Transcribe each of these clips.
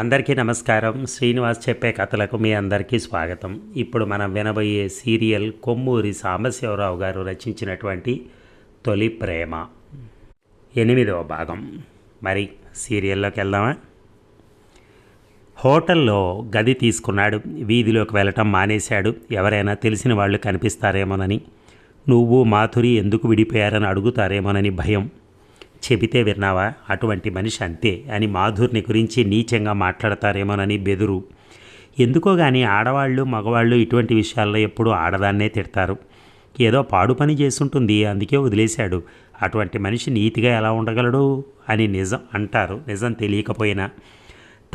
అందరికీ నమస్కారం. శ్రీనివాస్ చెప్పే కథలకు మీ అందరికీ స్వాగతం. ఇప్పుడు మనం వినబోయే సీరియల్ కొమ్మూరి సాంబశివరావు గారు రచించినటువంటి తొలి ప్రేమ. ఎనిమిదవ భాగం. మరి సీరియల్లోకి వెళ్దామా? హోటల్లో గది తీసుకున్నాడు. వీధిలోకి వెళ్ళటం మానేశాడు. ఎవరైనా తెలిసిన వాళ్ళు కనిపిస్తారేమోనని. నువ్వు మాధురి ఎందుకు విడిపోయారని అడుగుతారేమోనని భయం. చెబితే విన్నావా? అటువంటి మనిషి అంతే అని మాధుర్ని గురించి నీచంగా మాట్లాడతారేమోనని బెదురు. ఎందుకో కానీ ఆడవాళ్ళు మగవాళ్ళు ఇటువంటి విషయాల్లో ఎప్పుడూ ఆడదాన్నే తిడతారు. ఏదో పాడు పని చేసుంటుంది అందుకే వదిలేశాడు. అటువంటి మనిషి నీతిగా ఎలా ఉండగలడు అని నిజం అంటారు. నిజం తెలియకపోయినా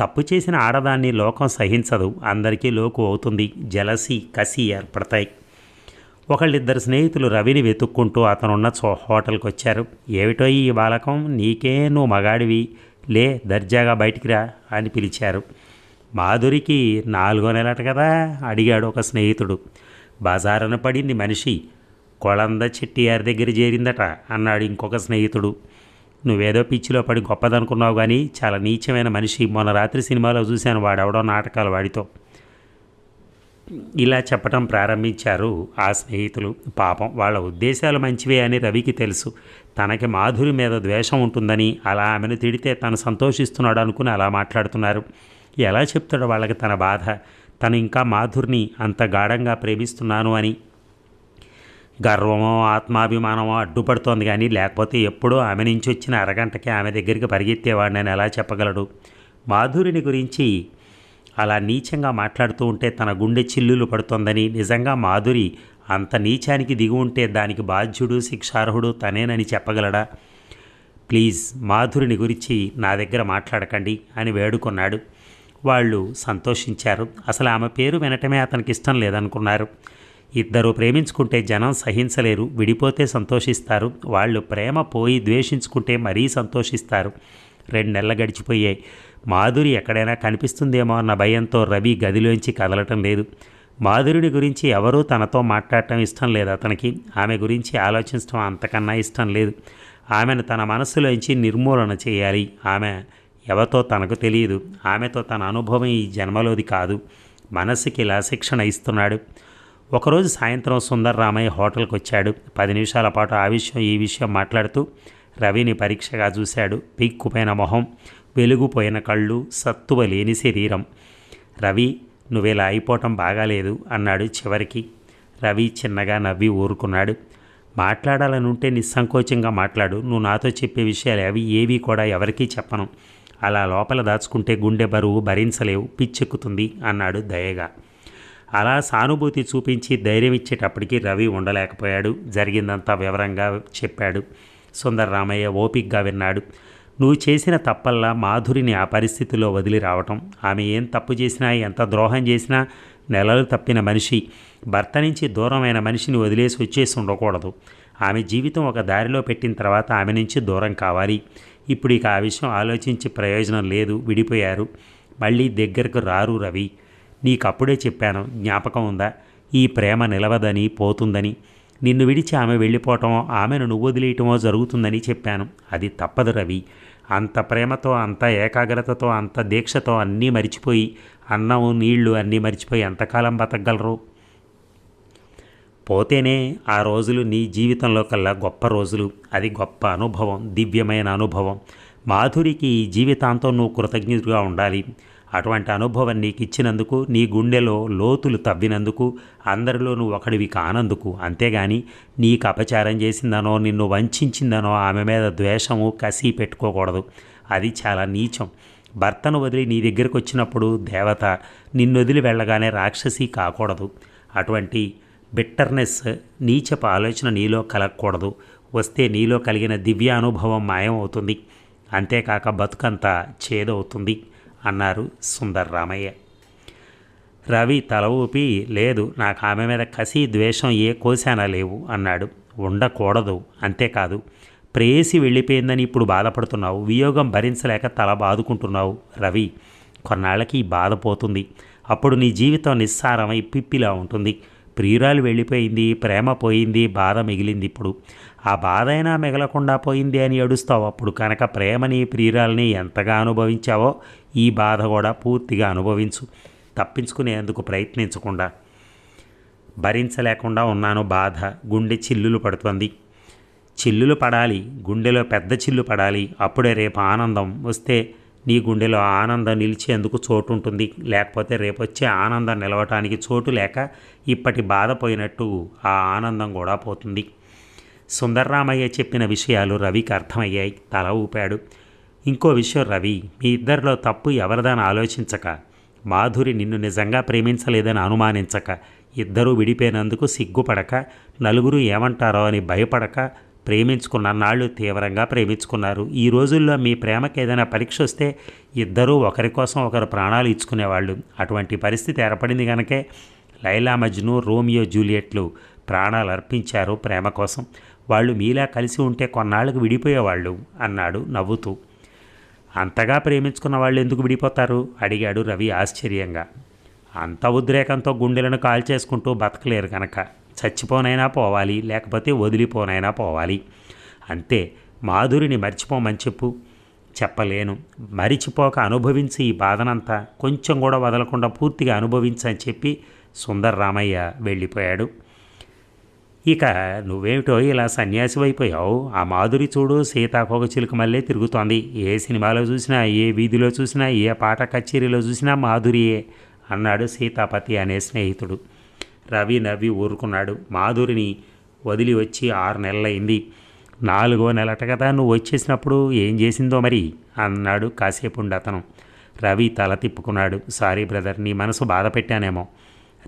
తప్పు చేసిన ఆడదాన్ని లోకం సహించదు. అందరికీ లోకు అవుతుంది. జలసి కసి ఏర్పడతాయి. ఒకళ్ళిద్దరు స్నేహితులు రవిని వెతుక్కుంటూ అతనున్న చో హోటల్కి వచ్చారు ఏమిటో ఈ బాలకం? నీకే నువ్వు మగాడివి. లే దర్జాగా బయటికి రా అని పిలిచారు. మాధురికి నాలుగో నెలట కదా? అడిగాడు ఒక స్నేహితుడు. బజారన పడింది మనిషి. కొళంద చెట్టియారి దగ్గర చేరిందట అన్నాడు ఇంకొక స్నేహితుడు. నువ్వేదో పిచ్చిలో పడి గొప్పదనుకున్నావు కానీ చాలా నీచమైన మనిషి. మొన్న రాత్రి సినిమాలో చూశాను వాడెవడో నాటకాలు వాడితో. ఇలా చెప్పటం ప్రారంభించారు ఆ స్నేహితులు. పాపం వాళ్ళ ఉద్దేశాలు మంచివే అని రవికి తెలుసు. తనకి మాధురి మీద ద్వేషం ఉంటుందని అలా ఆమెను తిడితే తను సంతోషిస్తున్నాడు అనుకుని అలా మాట్లాడుతున్నారు. ఎలా చెప్తాడు వాళ్ళకి తన బాధ. తను ఇంకా మాధుర్ని అంత గాఢంగా ప్రేమిస్తున్నాను అని. గర్వమో ఆత్మాభిమానమో అడ్డుపడుతోంది కానీ లేకపోతే ఎప్పుడో ఆమె నుంచి వచ్చిన అరగంటకి ఆమె దగ్గరికి పరిగెత్తేవాడిని ఎలా చెప్పగలడు? మాధురిని గురించి అలా నీచంగా మాట్లాడుతూ ఉంటే తన గుండె చిల్లులు పడుతోందని నిజంగా మాధురి అంత నీచానికి దిగి ఉంటే దానికి బాధ్యుడు శిక్షార్హుడు తనేనని చెప్పగలడా? ప్లీజ్ మాధురిని గురించి నా దగ్గర మాట్లాడకండి అని వేడుకున్నాడు. వాళ్ళు సంతోషించారు. అసలు ఆమె పేరు వినటమే అతనికి ఇష్టం లేదనుకున్నారు. ఇద్దరు ప్రేమించుకుంటే జనం సహించలేరు విడిపోతే సంతోషిస్తారు. వాళ్ళు ప్రేమ పోయి ద్వేషించుకుంటే మరీ సంతోషిస్తారు. రెండు నెలలు గడిచిపోయాయి. మాధురి ఎక్కడైనా కనిపిస్తుందేమో అన్న భయంతో రవి గదిలోంచి కదలటం లేదు. మాధురిని గురించి ఎవరూ తనతో మాట్లాడటం ఇష్టం లేదు అతనికి. ఆమె గురించి ఆలోచించడం అంతకన్నా ఇష్టం లేదు. ఆమెను తన మనస్సులోంచి నిర్మూలన చేయాలి. ఆమె ఎవరితో తనకు తెలియదు. ఆమెతో తన అనుభవం ఈ జన్మలోది కాదు. మనసుకి ఇలా శిక్షణ ఇస్తున్నాడు. ఒకరోజు సాయంత్రం సుందర్ రామయ్య హోటల్కి వచ్చాడు పది నిమిషాల పాటు ఆ విషయం ఈ విషయం మాట్లాడుతూ రవిని పరీక్షగా చూశాడు. పీక్కుపోయిన మొహం వెలుగుపోయిన కళ్ళు సత్తువ లేని శరీరం. రవి నువ్వేలా అయిపోవటం బాగాలేదు అన్నాడు చివరికి. రవి చిన్నగా నవ్వి ఊరుకున్నాడు. మాట్లాడాలని ఉంటే నిస్సంకోచంగా మాట్లాడు. నువ్వు నాతో చెప్పే విషయాలు అవి ఏవి కూడా ఎవరికీ చెప్పను. అలా లోపల దాచుకుంటే గుండె బరువు భరించలేవు పిచ్చెక్కుతుంది అన్నాడు దయగా. అలా సానుభూతి చూపించి ధైర్యం ఇచ్చేటప్పటికి రవి ఉండలేకపోయాడు. జరిగిందంతా వివరంగా చెప్పాడు. సుందర రామయ్య ఓపిగ్గా విన్నాడు. నువ్వు చేసిన తప్పల్లా మాధురిని ఆ పరిస్థితిలో వదిలి రావటం. ఆమె ఏం తప్పు చేసినా ఎంత ద్రోహం చేసినా నెలలు తప్పిన మనిషి. భర్త నుంచి దూరమైన మనిషిని వదిలేసి వచ్చేసి ఉండకూడదు. ఆమె జీవితం ఒక దారిలో పెట్టిన తర్వాత ఆమె నుంచి దూరం కావాలి. ఇప్పుడు ఇక ఆ విషయం ఆలోచించి ప్రయోజనం లేదు. విడిపోయారు. మళ్ళీ దగ్గరకు రారు రవి. నీకప్పుడే చెప్పాను. జ్ఞాపకం ఉందా? ఈ ప్రేమ నిలవదని పోతుందని. నిన్ను విడిచి ఆమె వెళ్ళిపోవటం ఆమెను నువ్వు వదిలేయటమో జరుగుతుందని చెప్పాను. అది తప్పదు రవి. అంత ప్రేమతో అంత ఏకాగ్రతతో అంత దీక్షతో అన్నీ మరిచిపోయి అన్నం నీళ్ళు అన్నీ మరిచిపోయి ఎంతకాలం బతకగలరు? పోతేనే ఆ రోజులు నీ జీవితంలో కల్లా గొప్ప రోజులు. అది గొప్ప అనుభవం దివ్యమైన అనుభవం. మాధురికి ఈ జీవితాంతం నువ్వు కృతజ్ఞతగా ఉండాలి. అటువంటి అనుభవం నీకు ఇచ్చినందుకు నీ గుండెలో లోతులు తవ్వినందుకు అందరిలో నువ్వు ఒకడివి కానందుకు అంతేగాని నీకు అపచారం చేసిందనో నిన్ను వంచిందనో ఆమె మీద ద్వేషము కసి పెట్టుకోకూడదు. అది చాలా నీచం. భర్తను వదిలి నీ దగ్గరకు వచ్చినప్పుడు దేవత నిన్ను వదిలి వెళ్ళగానే రాక్షసి కాకూడదు. అటువంటి బిట్టర్నెస్ నీచపు ఆలోచన నీలో కలగకూడదు. వస్తే నీలో కలిగిన దివ్య అనుభవం మాయం అవుతుంది అంతేకాక బతుకంతా చేదవుతుంది. అన్నారు సుందర్ రామయ్య రవి తల ఊపి లేదు నాకు ఆమె మీద కసి ద్వేషం ఏ కోశానా లేవు అన్నాడు. ఉండకూడదు అంతేకాదు. ప్రేసి వెళ్ళిపోయిందని ఇప్పుడు బాధపడుతున్నావు. వియోగం భరించలేక తల బాదుకుంటున్నావు రవి. కొన్నాళ్ళకి బాధ పోతుంది. అప్పుడు నీ జీవితం నిస్సారమై పిప్పిలా ఉంటుంది. ప్రియురాలు వెళ్ళిపోయింది ప్రేమ పోయింది బాధ మిగిలింది ఇప్పుడు. ఆ బాధైనా మిగలకుండా పోయింది అని ఏడుస్తావు. అప్పుడు కనుక ప్రేమని ప్రియురాల్ని ఎంతగా అనుభవించావో ఈ బాధ కూడా పూర్తిగా అనుభవించు. తప్పించుకునేందుకు ప్రయత్నించకుండా. భరించలేకుండా ఉన్నాను బాధ. గుండె చిల్లులు పడుతుంది. చిల్లులు పడాలి. గుండెలో పెద్ద చిల్లు పడాలి. అప్పుడే రేపు ఆనందం వస్తే నీ గుండెలో ఆనందం నిలిచేందుకు చోటు ఉంటుంది లేకపోతే రేపు వచ్చే ఆనందం నిలవటానికి చోటు లేక ఇప్పటి బాధ పోయినట్టు ఆ ఆనందం కూడా పోతుంది. సుందర్రామయ్య చెప్పిన విషయాలు రవికి అర్థమయ్యాయి. తల ఊపాడు. ఇంకో విషయం రవి మీ ఇద్దరిలో తప్పు ఎవరిదని ఆలోచించక మాధురి నిన్ను నిజంగా ప్రేమించలేదని అనుమానించక ఇద్దరూ విడిపోయినందుకు సిగ్గుపడక నలుగురు ఏమంటారో అని భయపడక ప్రేమించుకున్న నాళ్ళు తీవ్రంగా ప్రేమించుకున్నారు. ఈ రోజుల్లో మీ ప్రేమకి ఏదైనా పరీక్ష వస్తే ఇద్దరూ ఒకరి కోసం ఒకరు ప్రాణాలు ఇచ్చుకునేవాళ్ళు. అటువంటి పరిస్థితి ఏర్పడింది కనుకే లైలా మజ్ను రోమియో జూలియట్లు ప్రాణాలు అర్పించారు ప్రేమ కోసం. వాళ్ళు మీలా కలిసి ఉంటే కొన్నాళ్ళకు విడిపోయేవాళ్ళు అన్నాడు నవ్వుతూ. అంతగా ప్రేమించుకున్న వాళ్ళు ఎందుకు విడిపోతారు? అడిగాడు రవి ఆశ్చర్యంగా. అంత ఉద్రేకంతో గుండెలను కాల్చేసుకుంటూ బతకలేరు కనుక చచ్చిపోనైనా పోవాలి లేకపోతే వదిలిపోనైనా పోవాలి. అంతే మాధురిని మర్చిపోమని చెప్పు. చెప్పలేను. మరిచిపోక అనుభవించి ఈ బాధనంతా కొంచెం కూడా వదలకుండా పూర్తిగా అనుభవించని చెప్పి సుందర రామయ్య వెళ్ళిపోయాడు. ఇక నువ్వేమిటో ఇలా సన్యాసి అయిపోయావు ఆ మాధురి చూడు సీతాకోక చిలుక మళ్ళీ తిరుగుతోంది. ఏ సినిమాలో చూసినా ఏ వీధిలో చూసినా ఏ పాట కచేరీలో చూసినా మాధురియే అన్నాడు సీతాపతి అనే స్నేహితుడు. రవి నవ్వి ఊరుకున్నాడు. మాధురిని వదిలి వచ్చి ఆరు నెలలైంది. నాలుగో నెలట కదా నువ్వు వచ్చేసినప్పుడు ఏం చేసిందో మరి? అన్నాడు కాసేపు అతను. రవి తల తిప్పుకున్నాడు. సారీ బ్రదర్ నీ మనసు బాధ పెట్టానేమో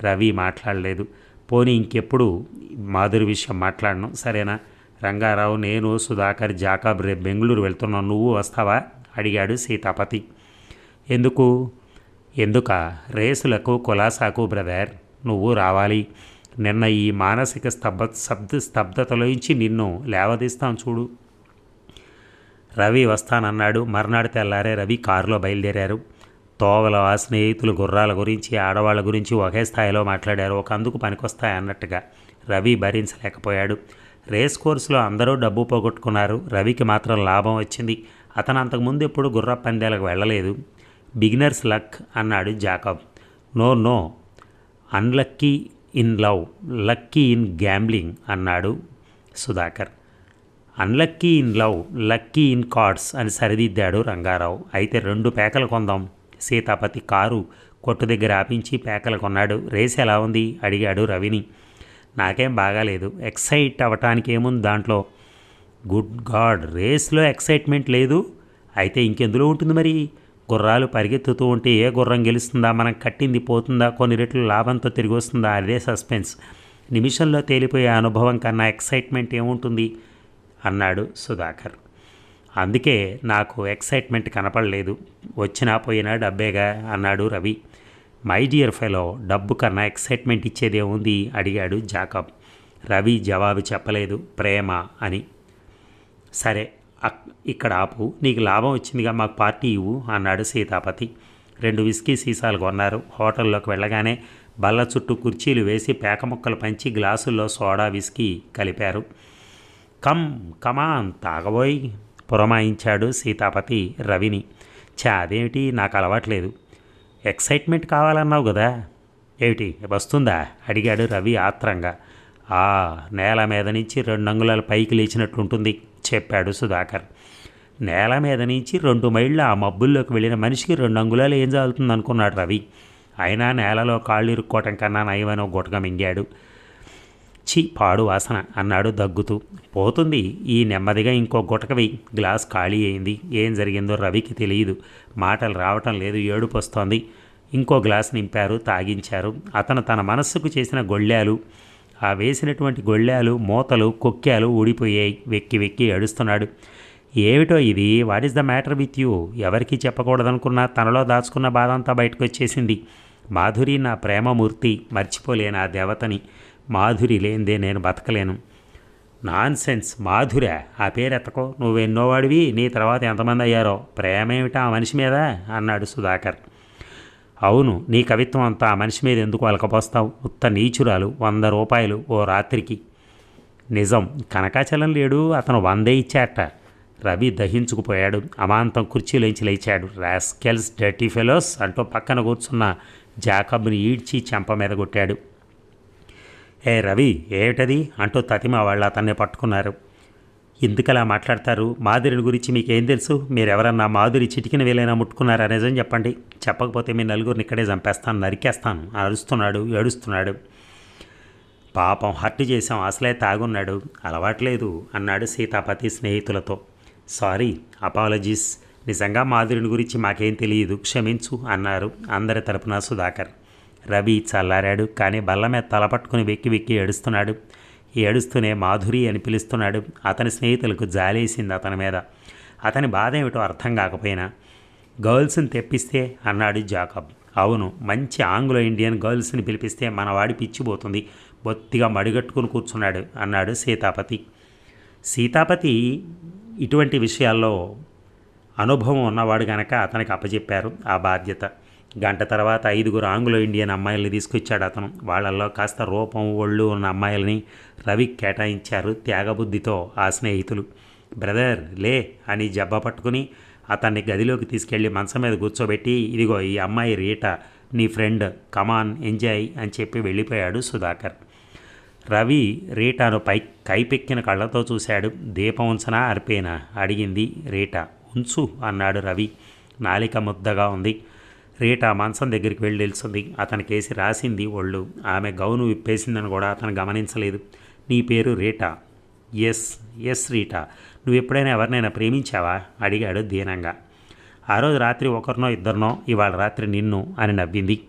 రవి మాట్లాడలేదు. పోనీ ఇంకెప్పుడు మాధురి విషయం మాట్లాడను? సరేనా? రంగారావు నేను సుధాకర్ జాకబ్ రేపు బెంగళూరు వెళ్తున్నాను నువ్వు వస్తావా? అడిగాడు సీతాపతి. ఎందుకు? ఎందుక? రేసులకు కులాసాకు బ్రదర్. నువ్వు రావాలి. నిన్న ఈ మానసిక స్తబ్ద శబ్ద స్తబ్దతలోంచి నిన్ను లేవదీస్తాం చూడు. రవి వస్తానన్నాడు. మర్నాడు తెల్లారే రవి కారులో బయలుదేరారు. తోవల ఆ స్నేహితులు గుర్రాల గురించి ఆడవాళ్ళ గురించి ఒకే స్థాయిలో మాట్లాడారు. ఒక అందుకు పనికొస్తాయి అన్నట్టుగా రవి భరించలేకపోయాడు. రేస్ కోర్సులో అందరూ డబ్బు పోగొట్టుకున్నారు. రవికి మాత్రం లాభం వచ్చింది. అతను అంతకుముందు ఎప్పుడు గుర్ర పందేలకు వెళ్ళలేదు. బిగినర్స్ లక్ అన్నాడు Jacob. No no. Unlucky in love. Lucky in gambling అన్నాడు Sudhakar. Unlucky in love. Lucky in cards అని సరిదిద్దాడు రంగారావు. అయితే రెండు పేకలు కొందాం. సీతాపతి కారు కొట్టు దగ్గర ఆపించి పేకలు కొన్నాడు. రేస్ ఎలా ఉంది? అడిగాడు రవిని. నాకేం బాగాలేదు. ఎక్సైట్ అవ్వటానికి ఏముంది దాంట్లో? Good God! రేస్లో ఎక్సైట్మెంట్ లేదు. అయితే ఇంకెందులో ఉంటుంది మరి? గుర్రాలు పరిగెత్తుతూ ఉంటే ఏ గుర్రం గెలుస్తుందా? మనం కట్టింది పోతుందా? కొన్ని రెట్లు లాభంతో తిరిగి వస్తుందా? అదే సస్పెన్స్. నిమిషంలో తేలిపోయే అనుభవం కన్నా ఎక్సైట్మెంట్ ఏముంటుంది? అన్నాడు సుధాకర్. అందుకే నాకు ఎక్సైట్మెంట్ కనపడలేదు. వచ్చినా పోయినా డబ్బేగా అన్నాడు రవి. మై డియర్ ఫెలో డబ్బు కన్నా ఎక్సైట్మెంట్ ఇచ్చేదేముంది అడిగాడు జాకబ్. రవి జవాబు చెప్పలేదు. ప్రేమ అని. సరే అక్- ఇక్కడ ఆపు. నీకు లాభం వచ్చిందిగా మాకు పార్టీ ఇవ్వు అన్నాడు సీతాపతి. రెండు విస్కీ సీసాలు కొన్నారు. హోటల్లోకి వెళ్ళగానే బల్ల చుట్టూ కుర్చీలు వేసి పేక ముక్కలు పంచి గ్లాసుల్లో సోడా విస్కీ కలిపారు. కమ్ కమాన్ తాగబోయ్. పురమాయించాడు సీతాపతి రవిని. చా అదేమిటి? నాకు అలవాట్లేదు. ఎక్సైట్మెంట్ కావాలన్నావు కదా ఏమిటి వస్తుందా? అడిగాడు రవి ఆత్రంగా. ఆ నేల మీద నుంచి రెండు అంగుళాల పైకి లేచినట్లుంటుంది చెప్పాడు సుధాకర్. నేల మీద నుంచి రెండు మైళ్ళ ఆ మబ్బుల్లోకి వెళ్ళిన మనిషికి రెండు అంగుళాలు ఏం చదువుతుంది అనుకున్నాడు రవి. అయినా నేలలో కాళ్ళు ఇరుక్కోవటం కన్నా నయమనో గుటక మింగాడు ఛీ పాడు వాసన అన్నాడు దగ్గుతూ. పోతుంది. ఈ నెమ్మదిగా ఇంకో గుటకవి గ్లాస్ ఖాళీ అయింది. ఏం జరిగిందో రవికి తెలియదు. మాటలు రావటం లేదు. ఏడుపు వస్తోంది. ఇంకో గ్లాస్ నింపారు. తాగించారు. అతను తన మనస్సుకు చేసిన గొళ్ళాలు. ఆ వేసినటువంటి గొళ్ళాలు మూతలు కొక్కాలు ఊడిపోయాయి. వెక్కి వెక్కి ఏడుస్తున్నాడు. ఏమిటో ఇది? What is the matter with you ఎవరికీ చెప్పకూడదనుకున్నా తనలో దాచుకున్న బాధ అంతా బయటకు వచ్చేసింది మాధురి నా ప్రేమమూర్తి. మర్చిపోలేను ఆ దేవతని. మాధురి లేనిదే నేను బతకలేను. నాన్ సెన్స్ మాధుర ఆ పేరు ఎత్తకో నువ్వెన్నోవాడివి నీ తర్వాత ఎంతమంది అయ్యారో. ప్రేమేమిటా ఆ మనిషి మీద? అన్నాడు సుధాకర్. అవును నీ కవిత్వం అంతా ఆ మనిషి మీద ఎందుకు అలకపోస్తావు ఉత్త నీచురాలు వంద రూపాయలు ఓ రాత్రికి. నిజం కనకాచలం లేడు అతను వందే ఇచ్చాట. రవి దహించుకుపోయాడు. అమాంతం కుర్చీలోంచి లేచాడు. రాస్కెల్స్ డర్టీ ఫెలోస్ అంటూ పక్కన కూర్చున్న జాకబ్ని ఈడ్చి చెంప మీద కొట్టాడు. ఏ రవి ఏమిటది? అంటూ తతిమ వాళ్ళు అతన్ని పట్టుకున్నారు. ఎందుకలా మాట్లాడతారు? మాధురిని గురించి మీకేం తెలుసు? మీరెవరన్నా మాధురి చిటికిన వేలైనా ముట్టుకున్నారా? నిజం చెప్పండి. చెప్పకపోతే మీ నలుగురిని ఇక్కడే చంపేస్తాను నరికేస్తాను అరుస్తున్నాడు ఏడుస్తున్నాడు. పాపం హర్ట్ చేసాం అసలే తాగున్నాడు అలవాట్లేదు అన్నాడు సీతాపతి స్నేహితులతో. Sorry apologies. నిజంగా మాధురిని గురించి మాకేం తెలియదు క్షమించు అన్నారు అందరి తరపున సుధాకర్. రవి చల్లారాడు. కానీ బల్ల మీద తలపట్టుకుని వెక్కి వెక్కి ఏడుస్తున్నాడు. ఏడుస్తూనే మాధురి అని పిలుస్తున్నాడు. అతని స్నేహితులకు జాలేసింది అతని మీద. అతని బాధ ఏమిటో అర్థం కాకపోయినా గర్ల్స్ని తెప్పిస్తే అన్నాడు జాకబ్. అవును మంచి ఆంగ్లో ఇండియన్ గర్ల్స్ని పిలిపిస్తే మన వాడి పిచ్చిపోతుంది బొత్తిగా మడిగట్టుకుని కూర్చున్నాడు అన్నాడు సీతాపతి. సీతాపతి ఇటువంటి విషయాల్లో అనుభవం ఉన్నవాడు గనక అతనికి అప్పచెప్పారు ఆ బాధ్యత గంట తర్వాత ఐదుగురు ఆంగ్లో ఇండియన్ అమ్మాయిల్ని తీసుకొచ్చాడు అతను. వాళ్ళల్లో కాస్త రూపం ఒళ్ళు ఉన్న అమ్మాయిల్ని రవి కేటాయించారు త్యాగబుద్ధితో ఆ స్నేహితులు. బ్రదర్ లే అని జబ్బ పట్టుకుని అతన్ని గదిలోకి తీసుకెళ్ళి మంచం మీద కూర్చోబెట్టి ఇదిగో ఈ అమ్మాయి రీటా నీ ఫ్రెండ్ కమాన్ ఎంజాయ్ అని చెప్పి వెళ్ళిపోయాడు సుధాకర్. రవి రీటాను పై కైపెక్కిన కళ్ళతో చూశాడు. దీపం ఉంచనా అర్పేనా? అడిగింది రీటా. ఉంచు అన్నాడు రవి. నాలిక ముద్దగా ఉంది. రీటా మంచం దగ్గరికి వెళ్ళి నిల్చుంది. అతనికేసి రాసింది ఒళ్ళు. ఆమె గౌను విప్పేసిందని కూడా అతను గమనించలేదు. నీ పేరు రీటా. Yes yes Rita. నువ్వు ఎప్పుడైనా ఎవరినైనా ప్రేమించావా? అడిగాడు దీనంగా. ఆ రోజు రాత్రి ఒకరినో ఇద్దరినో ఇవాళ రాత్రి నిన్ను అని నవ్వింది.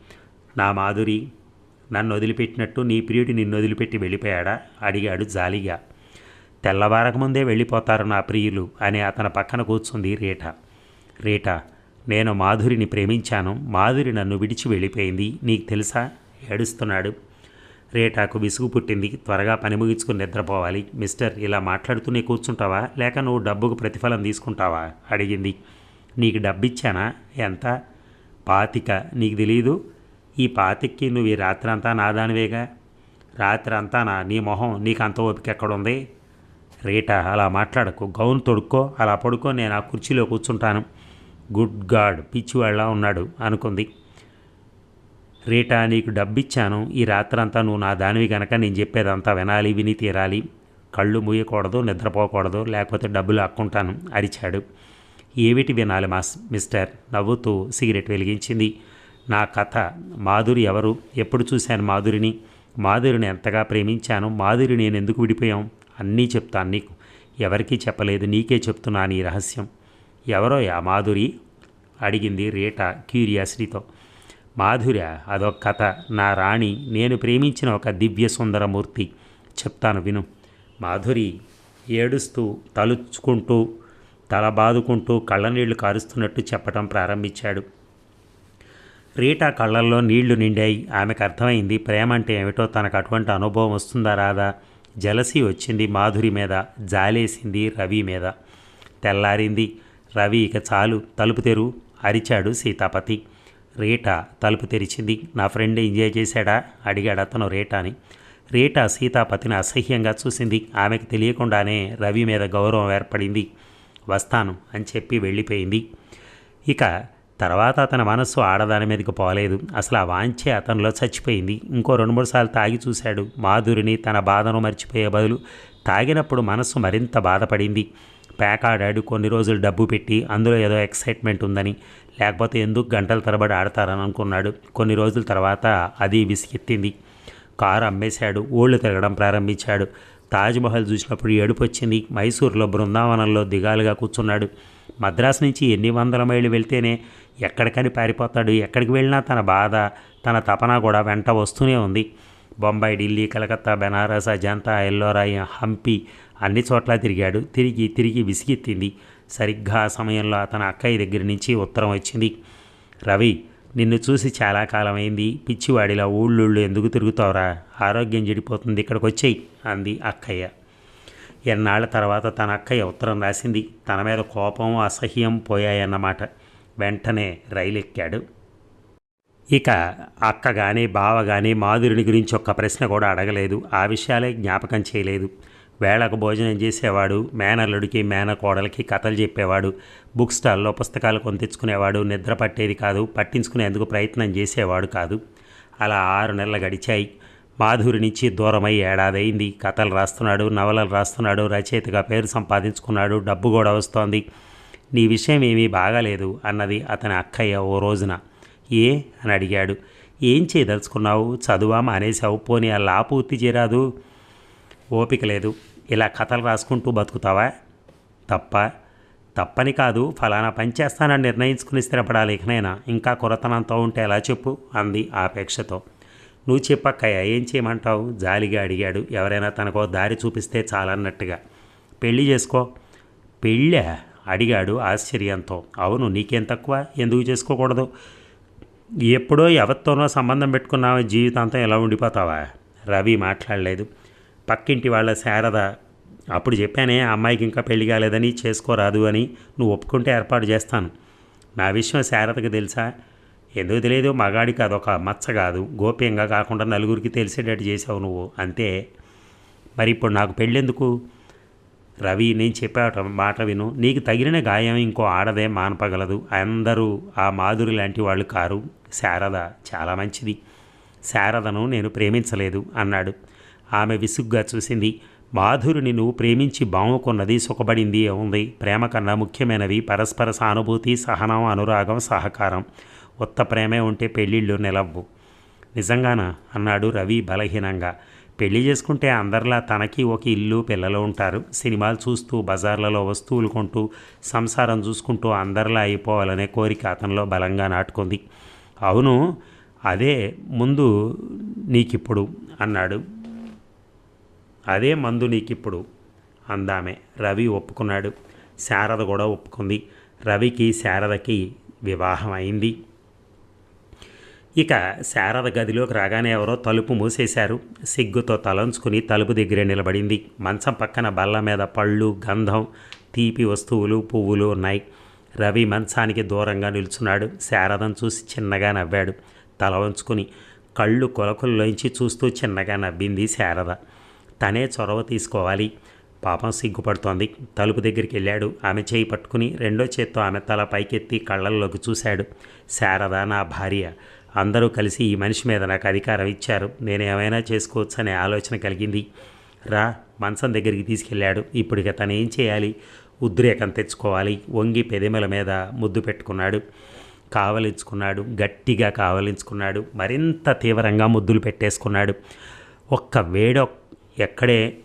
నా మాధురి నన్ను వదిలిపెట్టినట్టు నీ ప్రియుడి నిన్ను వదిలిపెట్టి వెళ్ళిపోయాడా? అడిగాడు జాలిగా. తెల్లవారకముందే వెళ్ళిపోతారు నా ప్రియులు అని అతని పక్కన కూర్చుంది రీటా. రీటా నేను మాధురిని ప్రేమించాను. మాధురి నన్ను విడిచి వెళ్ళిపోయింది. నీకు తెలుసా? ఏడుస్తున్నాడు. రేటాకు విసుగు పుట్టింది. త్వరగా పని ముగించుకుని నిద్రపోవాలి. మిస్టర్ ఇలా మాట్లాడుతూనే కూర్చుంటావా? లేక నువ్వు డబ్బుకు ప్రతిఫలం తీసుకుంటావా? అడిగింది. నీకు డబ్బిచ్చానా? ఎంత? పాతిక. నీకు తెలీదు? ఈ పాతికి నువ్వు ఈ రాత్రంతా నాదానివేగా రాత్రంతా నా నీ మొహం నీకు అంత ఓపిక ఎక్కడుంది? రేటా అలా మాట్లాడకు. గౌన్ తొడుక్కో అలా పడుకో. నేను ఆ కుర్చీలో కూర్చుంటాను. గుడ్ గాడ్ పిచ్చివాళ్ళ ఉన్నాడు అనుకుంది. రీటా నీకు డబ్బిచ్చాను. ఈ రాత్రంతా నువ్వు నా దానివి గనక నేను చెప్పేదంతా వినాలి విని తీరాలి. కళ్ళు మూయకూడదు నిద్రపోకూడదు లేకపోతే డబ్బులు అక్కుంటాను అరిచాడు. ఏమిటి వినాలి మాస్ మిస్టర్? నవ్వుతూ సిగరెట్ వెలిగించింది. నా కథ. మాధురి ఎవరు? ఎప్పుడు చూశాను మాధురిని? మాధురిని ఎంతగా ప్రేమించాను? మాధురి నేను ఎందుకు విడిపోయాం? అన్నీ చెప్తాను నీకు. ఎవరికీ చెప్పలేదు. నీకే చెప్తున్నాను ఈ రహస్యం. ఎవరో యా మాధురి? అడిగింది రీటా క్యూరియాసిటీతో. మాధుర్య అదొక కథ. నా రాణి నేను ప్రేమించిన ఒక దివ్య సుందరమూర్తి చెప్తాను విను. మాధురి ఏడుస్తూ తలుచుకుంటూ తల బాదుకుంటూ కళ్ళనీళ్ళు కారుస్తున్నట్టు చెప్పటం ప్రారంభించాడు. రీటా కళ్ళల్లో నీళ్ళు నిండాయి. ఆమెకు అర్థమైంది ప్రేమ అంటే ఏమిటో తనకు అటువంటి అనుభవం వస్తుందా రాదా? జలసి వచ్చింది మాధురి మీద జాలేసింది రవి మీద. తెల్లారింది. రవి ఇక చాలు తలుపు తెరు అరిచాడు సీతాపతి. రేట తలుపు తెరిచింది. నా ఫ్రెండ్ ఎంజాయ్ చేశాడా? అడిగాడు అతను రేటాని. రీటా సీతాపతిని అసహ్యంగా చూసింది. ఆమెకు తెలియకుండానే రవి మీద గౌరవం ఏర్పడింది. వస్తాను అని చెప్పి వెళ్ళిపోయింది. ఇక తర్వాత అతని మనస్సు ఆడదాని మీదకి పోలేదు. అసలు ఆ వాంఛే అతనిలో చచ్చిపోయింది. ఇంకో రెండు మూడు సార్లు తాగి చూశాడు. మాధురిని తన బాధను మర్చిపోయే బదులు తాగినప్పుడు మనస్సు మరింత బాధపడింది. ప్యాక్ ఆడాడు కొన్ని రోజులు డబ్బు పెట్టి అందులో ఏదో ఎక్సైట్మెంట్ ఉందని లేకపోతే ఎందుకు గంటల తరబడి ఆడతారని అనుకున్నాడు. కొన్ని రోజుల తర్వాత అది విసిగెత్తింది. కారు అమ్మేశాడు ఊళ్ళు తిరగడం ప్రారంభించాడు. తాజ్మహల్ చూసినప్పుడు ఏడుపు వచ్చింది. మైసూర్లో బృందావనంలో దిగాలుగా కూర్చున్నాడు. మద్రాసు నుంచి ఎన్ని వందల మైళ్ళు వెళ్తేనే ఎక్కడికని పారిపోతాడు ఎక్కడికి వెళ్ళినా తన బాధ తన తపన కూడా వెంట వస్తూనే ఉంది. బొంబాయి ఢిల్లీ కలకత్తా బెనారస్ అజంతా ఎల్లోరాయి హంపి అన్ని చోట్ల తిరిగాడు. తిరిగి తిరిగి విసిగెత్తింది సరిగ్గా ఆ సమయంలో అతని అక్కయ్య దగ్గర నుంచి ఉత్తరం వచ్చింది. రవి నిన్ను చూసి చాలా కాలమైంది. పిచ్చివాడిలా ఊళ్ళూళ్ళు ఎందుకు తిరుగుతావురా? ఆరోగ్యం చెడిపోతుంది. ఇక్కడికి వచ్చేయి అంది అక్కయ్య. ఎన్నాళ్ళ తర్వాత తన అక్కయ్య ఉత్తరం రాసింది. తన మీద కోపం అసహ్యం పోయాయన్నమాట. వెంటనే రైలు ఎక్కాడు ఇక అక్క కానీ బావ కానీ మాధురిని గురించి ఒక్క ప్రశ్న కూడా అడగలేదు. ఆ విషయాలే జ్ఞాపకం చేయలేదు. వేళకు భోజనం చేసేవాడు మేనల్లుడికి మేనకోడలకి కథలు చెప్పేవాడు బుక్ స్టాల్లో పుస్తకాలు కొని తెచ్చుకునేవాడు నిద్ర పట్టేది కాదు పట్టించుకునేందుకు ప్రయత్నం చేసేవాడు కాదు. అలా ఆరు నెలలు గడిచాయి. మాధురి నుంచి దూరమై ఏడాదైంది కథలు రాస్తున్నాడు నవలలు రాస్తున్నాడు రచయితగా పేరు సంపాదించుకున్నాడు డబ్బు కూడా వస్తోంది. నీ విషయం ఏమీ బాగాలేదు అన్నది అతని అక్కయ్య ఓ రోజున. ఏ? అని అడిగాడు. ఏం చేయదలుచుకున్నావు? చదువా? మానేసావు పోనీ ఆ పూర్తి చేరాదు ఓపిక లేదు. ఇలా కథలు రాసుకుంటూ బతుకుతావా? తప్ప తప్పని కాదు ఫలానా పని చేస్తానని నిర్ణయించుకుని స్థిరపడాలి ఇకనైనా. ఇంకా కొరతనంతో ఉంటే ఎలా చెప్పు? అంది ఆపేక్షతో. నువ్వు చెప్పక్కయ్య ఏం చేయమంటావు? జాలిగా అడిగాడు. ఎవరైనా తనకో దారి చూపిస్తే చాలన్నట్టుగా. పెళ్ళి చేసుకో. పెళ్ళా? అడిగాడు ఆశ్చర్యంతో. అవును నీకేం తక్కువ? ఎందుకు చేసుకోకూడదు? ఎప్పుడో ఎవరితోనో సంబంధం పెట్టుకున్నావా. జీవితాంతం ఎలా ఉండిపోతావా? రవి మాట్లాడలేదు. పక్కింటి వాళ్ళ శారద అప్పుడు చెప్పానే ఆ అమ్మాయికి ఇంకా పెళ్ళి కాలేదని చేసుకోరాదు అని నువ్వు ఒప్పుకుంటే ఏర్పాటు చేస్తాను. నా విషయం శారదకి తెలుసా? ఎందుకు తెలియదు మగాడికి అదొక మచ్చ కాదు. గోప్యంగా కాకుండా నలుగురికి తెలిసేటట్టు చేసావు నువ్వు. అంతే. మరి ఇప్పుడు నాకు పెళ్ళెందుకు? రవి నేను చెప్పాట మాట విను. నీకు తగిలిన గాయం ఇంకో ఆడదే మానపగలదు. అందరూ ఆ మాధురి లాంటి వాళ్ళు కారు. శారద చాలా మంచిది. శారదను నేను ప్రేమించలేదు అన్నాడు. ఆమె విసుగ్గా చూసింది. మాధురిని నువ్వు ప్రేమించి బావుకున్నది సుఖపడింది ఉంది ప్రేమ కన్నా ముఖ్యమైనవి పరస్పర సానుభూతి సహనం అనురాగం సహకారం. ఉత్త ప్రేమే ఉంటే పెళ్ళిళ్ళు నిలవ్వు. నిజంగానా? అన్నాడు రవి బలహీనంగా. పెళ్ళి చేసుకుంటే అందరిలా తనకి ఒక ఇల్లు పిల్లలు ఉంటారు. సినిమాలు చూస్తూ బజార్లలో వస్తువులు కొంటూ సంసారం చూసుకుంటూ అందరిలా అయిపోవాలనే కోరిక అతనిలో బలంగా నాటుకుంది. అవును అదే ముందు నీకిప్పుడు అన్నాడు అదే మందు నీకిప్పుడు అందామే. రవి ఒప్పుకున్నాడు. శారద కూడా ఒప్పుకుంది. రవికి శారదకి వివాహం అయింది. ఇక శారద గదిలోకి రాగానే ఎవరో తలుపు మూసేశారు. సిగ్గుతో తలంచుకుని తలుపు దగ్గరే నిలబడింది. మంచం పక్కన బల్ల మీద పళ్ళు గంధం తీపి వస్తువులు పువ్వులు ఉన్నాయి. రవి మంచానికి దూరంగా నిల్చున్నాడు. శారదను చూసి చిన్నగా నవ్వాడు. తల వంచుకుని కళ్ళు కొలకుల్లోంచి చూస్తూ చిన్నగా నవ్వింది శారద. తనే చొరవ తీసుకోవాలి. పాపం సిగ్గుపడుతోంది. తలుపు దగ్గరికి వెళ్ళాడు. ఆమె చేయి పట్టుకుని రెండో చేత్తో ఆమె తల పైకెత్తి కళ్ళల్లోకి చూశాడు. శారద నా భార్య. అందరూ కలిసి ఈ మనిషి మీద నాకు అధికారం ఇచ్చారు. నేను ఏమైనా చేసుకోవచ్చు అనే ఆలోచన కలిగింది. రా మంచం దగ్గరికి తీసుకెళ్ళాడు. ఇప్పుడు ఇక తను ఏం చేయాలి? ఉద్రేకం తెచ్చుకోవాలి. వంగి పెదిమల మీద ముద్దు పెట్టుకున్నాడు. కావలించుకున్నాడు. గట్టిగా కావలించుకున్నాడు. మరింత తీవ్రంగా ముద్దులు పెట్టేసుకున్నాడు. ఒక్క వేడొక్క ఎక్కడే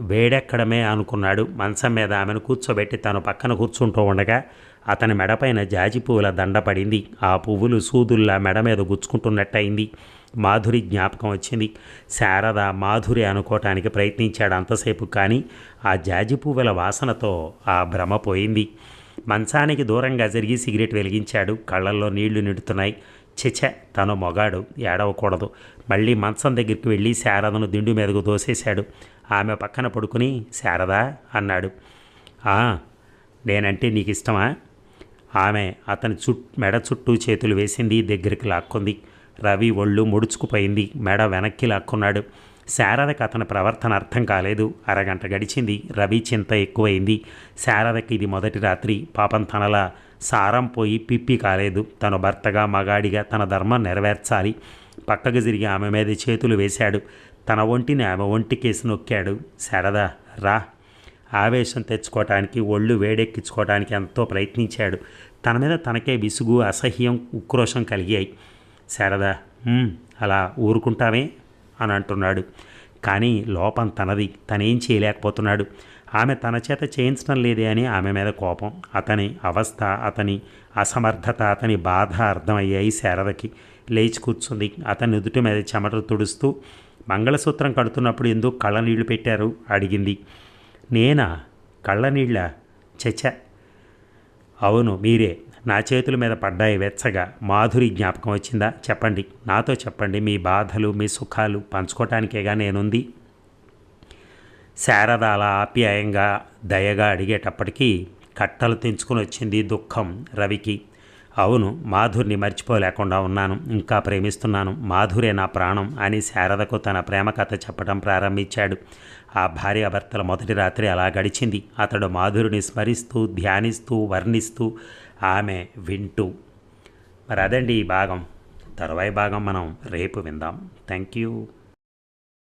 వేడెక్కడమే అనుకున్నాడు. మంచం మీద ఆమెను కూర్చోబెట్టి తను పక్కన కూర్చుంటూ ఉండగా అతని మెడపైన జాజి పువ్వుల దండ పడింది. ఆ పువ్వులు సూదుల్లా మెడ మీద గుచ్చుకుంటున్నట్టయింది. మాధురి జ్ఞాపకం వచ్చింది. శారద మాధురి అనుకోవటానికి ప్రయత్నించాడు అంతసేపు కానీ ఆ జాజి పువ్వుల వాసనతో ఆ భ్రమ పోయింది. మంచానికి దూరంగా జరిగి సిగరెట్ వెలిగించాడు. కళ్ళల్లో నీళ్ళు నిండుతున్నాయి. చెచ తను మొగాడు ఏడవకూడదు. మళ్ళీ మంచం దగ్గరికి వెళ్ళి శారదను దిండు మీదకు దోసేశాడు ఆమె పక్కన పడుకుని శారదా అన్నాడు. నేనంటే నీకు ఇష్టమా ఆమె అతని చుట్ మెడ చుట్టూ చేతులు వేసింది దగ్గరికి లాక్కుంది. రవి ఒళ్ళు ముడుచుకుపోయింది మెడ వెనక్కి లాక్కున్నాడు. శారదకు అతని ప్రవర్తన అర్థం కాలేదు. అరగంట గడిచింది రవి చింత ఎక్కువైంది. శారదకి ఇది మొదటి రాత్రి పాపం తనలా సారం పోయి పిప్పి కాలేదు. తన భర్తగా మగాడిగా తన ధర్మం నెరవేర్చాలి. పక్కకు తిరిగి ఆమె మీద చేతులు వేశాడు. తన ఒంటిని ఆమె ఒంటికేసి నొక్కాడు. శారదా రా. ఆవేశం తెచ్చుకోవటానికి ఒళ్ళు వేడెక్కించుకోవటానికి ఎంతో ప్రయత్నించాడు. తన మీద తనకే విసుగు అసహ్యం ఉక్రోషం కలిగాయి. శరదా అలా ఊరుకుంటామే అని అంటున్నాడు. కానీ లోపం తనది. తనేం చేయలేకపోతున్నాడు. ఆమె తన చేత చేయించడం లేదే అని ఆమె మీద కోపం. అతని అవస్థ అతని అసమర్థత అతని బాధ అర్థమయ్యాయి శారదకి. లేచి కూర్చుంది. అతని నుదుటి మీద చెమటలు తుడుస్తూ మంగళసూత్రం కడుతున్నప్పుడు ఎందుకు కళ్ళ నీళ్ళు పెట్టారు? అడిగింది. నేనా? కళ్ళ నీళ్ళ చచ్చ అవును మీరే. నా చేతుల మీద పడ్డాయి వెచ్చగా. మాధురి జ్ఞాపకం వచ్చిందా? చెప్పండి. నాతో చెప్పండి. మీ బాధలు మీ సుఖాలు పంచుకోవటానికేగా నేనుంది. శారద అలా ఆప్యాయంగా దయగా అడిగేటప్పటికీ కట్టలు తెంచుకుని వచ్చింది దుఃఖం రవికి. అవును మాధుర్ని మర్చిపోలేకుండా ఉన్నాను. ఇంకా ప్రేమిస్తున్నాను. మాధురే నా ప్రాణం అని శారదకు తన ప్రేమ కథ చెప్పడం ప్రారంభించాడు. ఆ భార్యాభర్తల మొదటి రాత్రి అలా గడిచింది. అతడు మాధురిని స్మరిస్తూ ధ్యానిస్తూ వర్ణిస్తూ ఆమె వింటూ మరి అదండి ఈ భాగం. తర్వాయి భాగం మనం రేపు విందాం. Thank you